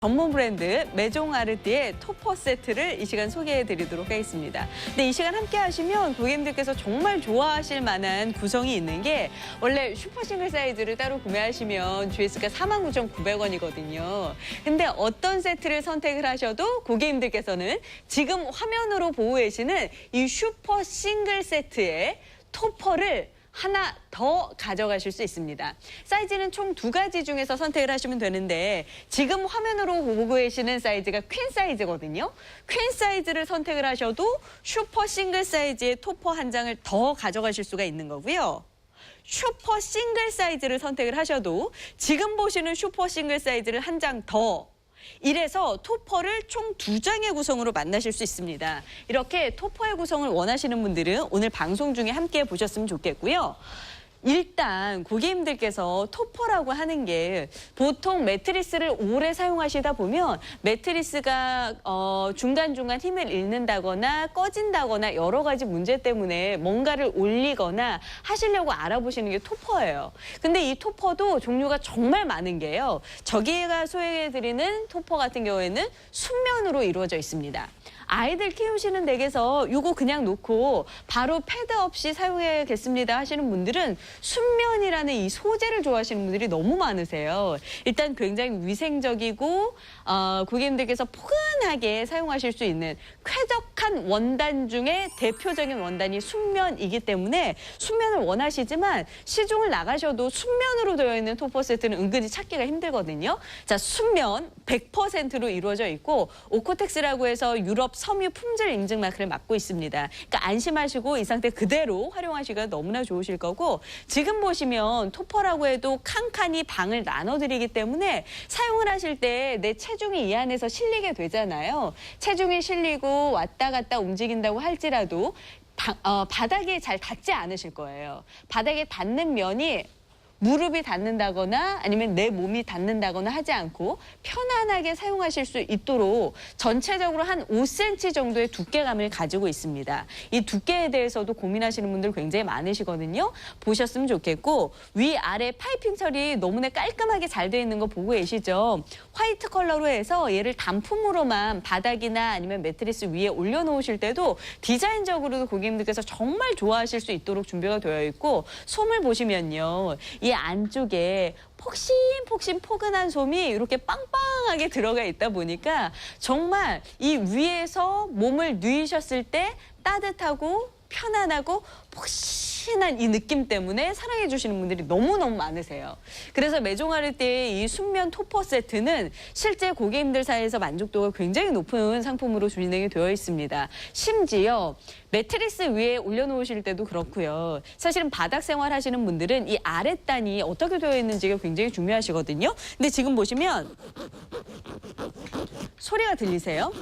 전문 브랜드 메종 아르띠의 토퍼 세트를 이 시간 소개해 드리도록 하겠습니다. 근데 이 시간 함께 하시면 고객님들께서 정말 좋아하실 만한 구성이 있는 게 원래 슈퍼 싱글 사이즈를 따로 구매하시면 GS가 49,900원이거든요. 근데 어떤 세트를 선택을 하셔도 고객님들께서는 지금 화면으로 보고 계시는 이 슈퍼 싱글 세트의 토퍼를 하나 더 가져가실 수 있습니다. 사이즈는 총 두 가지 중에서 선택을 하시면 되는데 지금 화면으로 보고 계시는 사이즈가 퀸 사이즈거든요. 퀸 사이즈를 선택을 하셔도 슈퍼 싱글 사이즈의 토퍼 한 장을 더 가져가실 수가 있는 거고요. 슈퍼 싱글 사이즈를 선택을 하셔도 지금 보시는 슈퍼 싱글 사이즈를 한 장 더 이래서 토퍼를 총 두 장의 구성으로 만나실 수 있습니다. 이렇게 토퍼의 구성을 원하시는 분들은 오늘 방송 중에 함께 보셨으면 좋겠고요. 일단 고객님들께서 토퍼라고 하는 게 보통 매트리스를 오래 사용하시다 보면 매트리스가 어, 중간중간 힘을 잃는다거나 꺼진다거나 여러 가지 문제 때문에 뭔가를 올리거나 하시려고 알아보시는 게 토퍼예요. 근데 이 토퍼도 종류가 정말 많은 게요. 저기가 소개해드리는 토퍼 같은 경우에는 순면으로 이루어져 있습니다. 아이들 키우시는 댁에서 이거 그냥 놓고 바로 패드 없이 사용해야겠습니다 하시는 분들은 순면이라는 이 소재를 좋아하시는 분들이 너무 많으세요. 일단 굉장히 위생적이고 어, 고객님들께서 포근하게 사용하실 수 있는 쾌적한 원단 중에 대표적인 원단이 순면이기 때문에 순면을 원하시지만 시중을 나가셔도 순면으로 되어 있는 토퍼 세트는 은근히 찾기가 힘들거든요. 자, 순면 100%로 이루어져 있고 오코텍스라고 해서 유럽 섬유 품질 인증 마크를 맡고 있습니다. 그러니까 안심하시고 이 상태 그대로 활용하시기가 너무나 좋으실 거고 지금 보시면 토퍼라고 해도 칸칸이 방을 나눠드리기 때문에 사용을 하실 때 내 체중이 이 안에서 실리게 되잖아요. 체중이 실리고 왔다 갔다 움직인다고 할지라도 다- 어, 바닥에 잘 닿지 않으실 거예요. 바닥에 닿는 면이 무릎이 닿는다거나 아니면 내 몸이 닿는다거나 하지 않고 편안하게 사용하실 수 있도록 전체적으로 한 5cm 정도의 두께감을 가지고 있습니다. 이 두께에 대해서도 고민하시는 분들 굉장히 많으시거든요. 보셨으면 좋겠고 위아래 파이핑 처리 너무나 깔끔하게 잘 돼 있는 거 보고 계시죠? 화이트 컬러로 해서 얘를 단품으로만 바닥이나 아니면 매트리스 위에 올려놓으실 때도 디자인적으로도 고객님들께서 정말 좋아하실 수 있도록 준비가 되어 있고 솜을 보시면요. 이 안쪽에 폭신폭신 포근한 솜이 이렇게 빵빵하게 들어가 있다 보니까 정말 이 위에서 몸을 누이셨을 때 따뜻하고 편안하고 폭신한 이 느낌 때문에 사랑해 주시는 분들이 너무너무 많으세요. 그래서 메종아를 때의 이 순면 토퍼 세트는 실제 고객님들 사이에서 만족도가 굉장히 높은 상품으로 진행이 되어 있습니다. 심지어 매트리스 위에 올려놓으실 때도 그렇고요. 사실은 바닥 생활 하시는 분들은 이 아랫단이 어떻게 되어 있는지가 굉장히 중요하시거든요. 근데 지금 보시면 소리가 들리세요?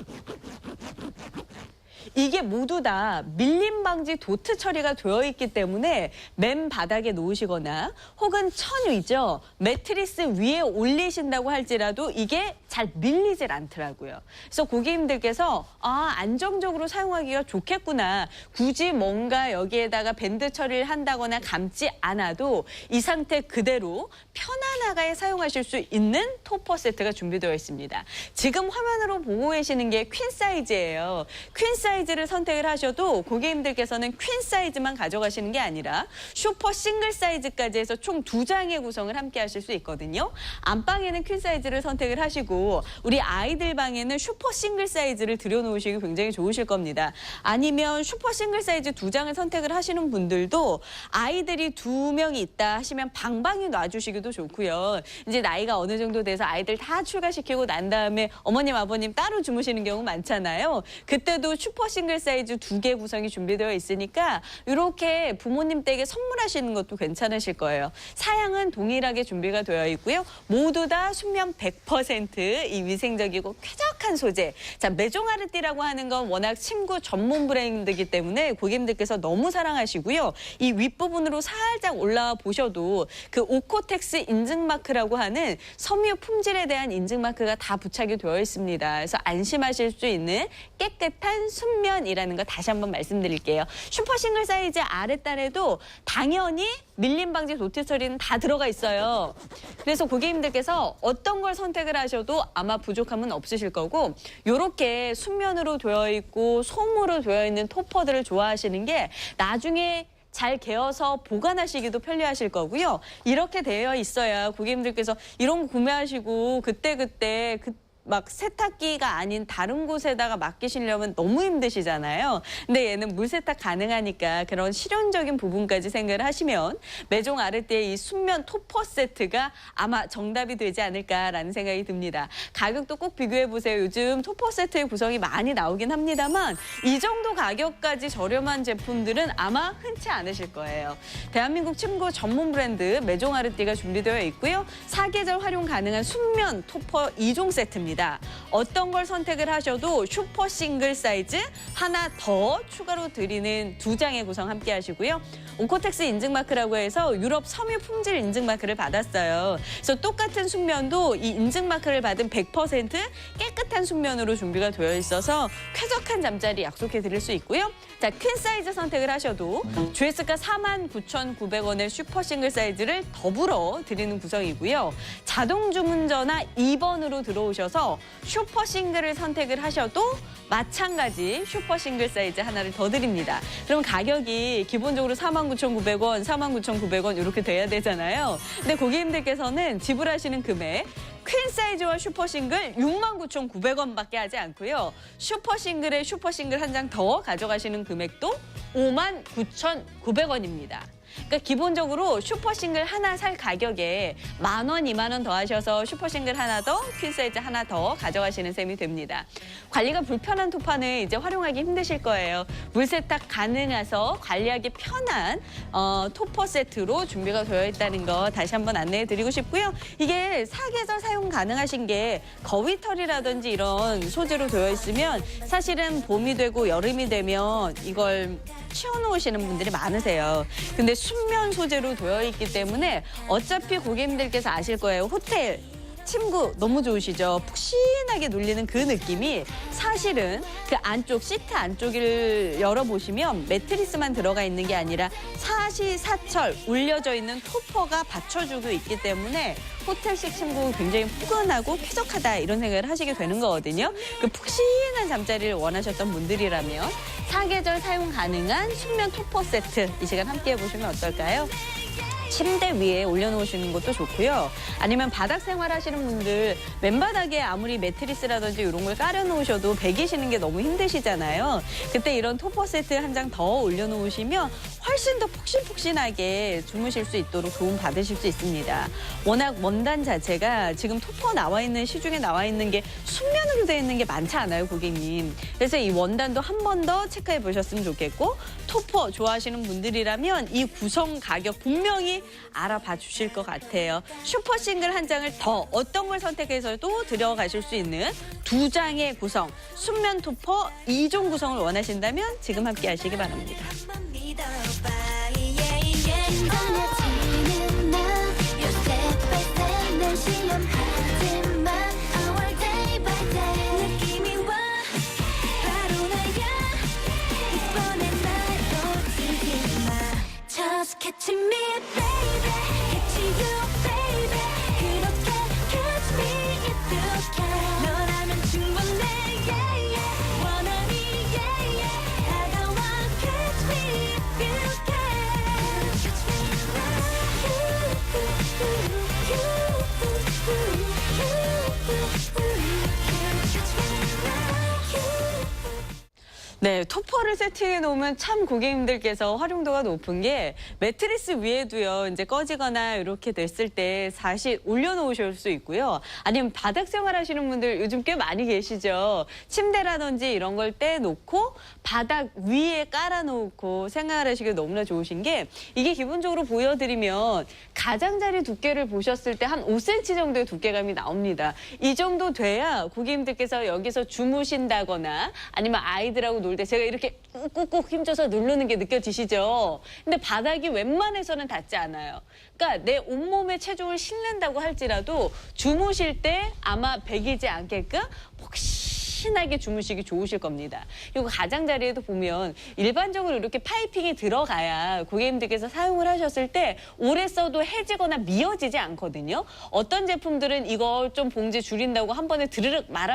이게 모두 다 밀림 방지 도트 처리가 되어 있기 때문에 맨 바닥에 놓으시거나 혹은 천 위죠. 매트리스 위에 올리신다고 할지라도 이게 잘 밀리질 않더라고요. 그래서 고객님들께서 아, 안정적으로 사용하기가 좋겠구나. 굳이 뭔가 여기에다가 밴드 처리를 한다거나 감지 않아도 이 상태 그대로 편안하게 사용하실 수 있는 토퍼 세트가 준비되어 있습니다. 지금 화면으로 보고 계시는 게 퀸 사이즈예요. 퀸 사이즈를 선택을 하셔도 고객님들께서는 퀸 사이즈만 가져가시는 게 아니라 슈퍼 싱글 사이즈까지 해서 총 두 장의 구성을 함께 하실 수 있거든요. 안방에는 퀸 사이즈를 선택을 하시고 우리 아이들 방에는 슈퍼 싱글 사이즈를 들여놓으시기 굉장히 좋으실 겁니다. 아니면 슈퍼 싱글 사이즈 두 장을 선택을 하시는 분들도 아이들이 두 명이 있다 하시면 방방에 놔주시기도 좋고요. 이제 나이가 어느 정도 돼서 아이들 다 출가시키고 난 다음에 어머님 아버님 따로 주무시는 경우 많잖아요. 그때도 슈퍼 싱글 사이즈 두 개 구성이 준비되어 있으니까 이렇게 부모님 댁에 선물하시는 것도 괜찮으실 거예요. 사양은 동일하게 준비가 되어 있고요. 모두 다 순면 100%이 위생적이고 쾌적 한 쾌적한 소재. 자, 메종아르띠라고 하는 건 워낙 침구 전문 브랜드이기 때문에 고객님들께서 너무 사랑하시고요. 이 윗부분으로 살짝 올라와 보셔도 그 오코텍스 인증 마크라고 하는 섬유 품질에 대한 인증 마크가 다 부착이 되어 있습니다. 그래서 안심하실 수 있는 깨끗한 순면이라는 거 다시 한번 말씀드릴게요. 슈퍼 싱글 사이즈 아랫단에도 당연히 밀림 방지 도트 처리는 다 들어가 있어요. 그래서 고객님들께서 어떤 걸 선택을 하셔도 아마 부족함은 없으실 거고 이렇게 순면으로 되어 있고 솜으로 되어 있는 토퍼들을 좋아하시는 게 나중에 잘 개어서 보관하시기도 편리하실 거고요. 이렇게 되어 있어야 고객님들께서 이런 거 구매하시고 그때그때 그 막 세탁기가 아닌 다른 곳에다가 맡기시려면 너무 힘드시잖아요. 근데 얘는 물 세탁 가능하니까 그런 실용적인 부분까지 생각을 하시면 매종 아르띠의 이 순면 토퍼 세트가 아마 정답이 되지 않을까라는 생각이 듭니다. 가격도 꼭 비교해 보세요. 요즘 토퍼 세트의 구성이 많이 나오긴 합니다만 이 정도 가격까지 저렴한 제품들은 아마 흔치 않으실 거예요. 대한민국 침구 전문 브랜드 매종 아르띠가 준비되어 있고요. 사계절 활용 가능한 순면 토퍼 2종 세트입니다. 어떤 걸 선택을 하셔도 슈퍼 싱글 사이즈 하나 더 추가로 드리는 두 장의 구성 함께 하시고요. 오코텍스 인증 마크라고 해서 유럽 섬유 품질 인증 마크를 받았어요. 그래서 똑같은 순면도 이 인증 마크를 받은 100% 깨끗한 순면으로 준비가 되어 있어서 쾌적한 잠자리 약속해 드릴 수 있고요. 자, 퀸 사이즈 선택을 하셔도 GS가 49,900원의 슈퍼 싱글 사이즈를 더불어 드리는 구성이고요. 자동 주문 전화 2번으로 들어오셔서 슈퍼 싱글을 선택을 하셔도 마찬가지 슈퍼 싱글 사이즈 하나를 더 드립니다. 그럼 가격이 기본적으로 49,900원, 49,900원 이렇게 돼야 되잖아요. 근데 고객님들께서는 지불하시는 금액 퀸 사이즈와 슈퍼 싱글 69,900원밖에 하지 않고요. 슈퍼 싱글에 슈퍼 싱글 한 장 더 가져가시는 금액도 59,900원입니다. 그러니까 기본적으로 슈퍼 싱글 하나 살 가격에 만 원, 이만 원 더 하셔서 슈퍼 싱글 하나 더, 퀸 사이즈 하나 더 가져가시는 셈이 됩니다. 관리가 불편한 토파는 이제 활용하기 힘드실 거예요. 물 세탁 가능해서 관리하기 편한 어, 토퍼 세트로 준비가 되어 있다는 거 다시 한번 안내해 드리고 싶고요. 이게 사계절 사용 가능하신 게 거위털이라든지 이런 소재로 되어 있으면 사실은 봄이 되고 여름이 되면 이걸 치워놓으시는 분들이 많으세요. 근데 순면 소재로 되어 있기 때문에 어차피 고객님들께서 아실 거예요. 호텔 침구 너무 좋으시죠? 푹신하게 눌리는 그 느낌이 사실은 그 안쪽 시트 안쪽을 열어보시면 매트리스만 들어가 있는 게 아니라 사시사철 울려져 있는 토퍼가 받쳐주고 있기 때문에 호텔식 침구 굉장히 포근하고 쾌적하다 이런 생각을 하시게 되는 거거든요. 그 푹신한 잠자리를 원하셨던 분들이라면 사계절 사용 가능한 순면 토퍼 세트 이 시간 함께 해보시면 어떨까요? 침대 위에 올려놓으시는 것도 좋고요. 아니면 바닥 생활하시는 분들 맨바닥에 아무리 매트리스라든지 이런 걸 깔아놓으셔도 베기시는 게 너무 힘드시잖아요. 그때 이런 토퍼 세트 한 장 더 올려놓으시면 훨씬 더 푹신푹신하게 주무실 수 있도록 도움 받으실 수 있습니다. 워낙 원단 자체가 지금 토퍼 나와 있는 시중에 나와 있는 게 순면으로 되어 있는 게 많지 않아요, 고객님. 그래서 이 원단도 한 번 더 체크해 보셨으면 좋겠고 토퍼 좋아하시는 분들이라면 이 구성 가격 분명히 알아봐 주실 것 같아요. 슈퍼 싱글 한 장을 더 어떤 걸 선택해서도 들어가실 수 있는 두 장의 구성 순면 토퍼 2종 구성을 원하신다면 지금 함께 하시기 바랍니다. 네, 토퍼를 세팅해 놓으면 참 고객님들께서 활용도가 높은 게 매트리스 위에도요, 이제 꺼지거나 이렇게 됐을 때 다시 올려놓으실 수 있고요. 아니면 바닥 생활하시는 분들 요즘 꽤 많이 계시죠. 침대라든지 이런 걸 떼놓고 바닥 위에 깔아놓고 생활하시기 너무나 좋으신 게 이게 기본적으로 보여드리면 가장자리 두께를 보셨을 때 한 5cm 정도의 두께감이 나옵니다. 이 정도 돼야 고객님들께서 여기서 주무신다거나 아니면 아이들하고 놀 때 제가 이렇게 꾹꾹꾹 힘줘서 누르는 게 느껴지시죠? 근데 바닥이 웬만해서는 닿지 않아요. 그러니까 내 온몸에 체중을 실는다고 할지라도 주무실 때 아마 배기지 않게끔 폭신하게 주무시기 좋으실 겁니다. 그리고 가장자리에도 보면 일반적으로 이렇게 파이핑이 들어가야 고객님들께서 사용을 하셨을 때 오래 써도 해지거나 미어지지 않거든요. 어떤 제품들은 이걸 좀 봉지 줄인다고 한 번에 드르륵 말아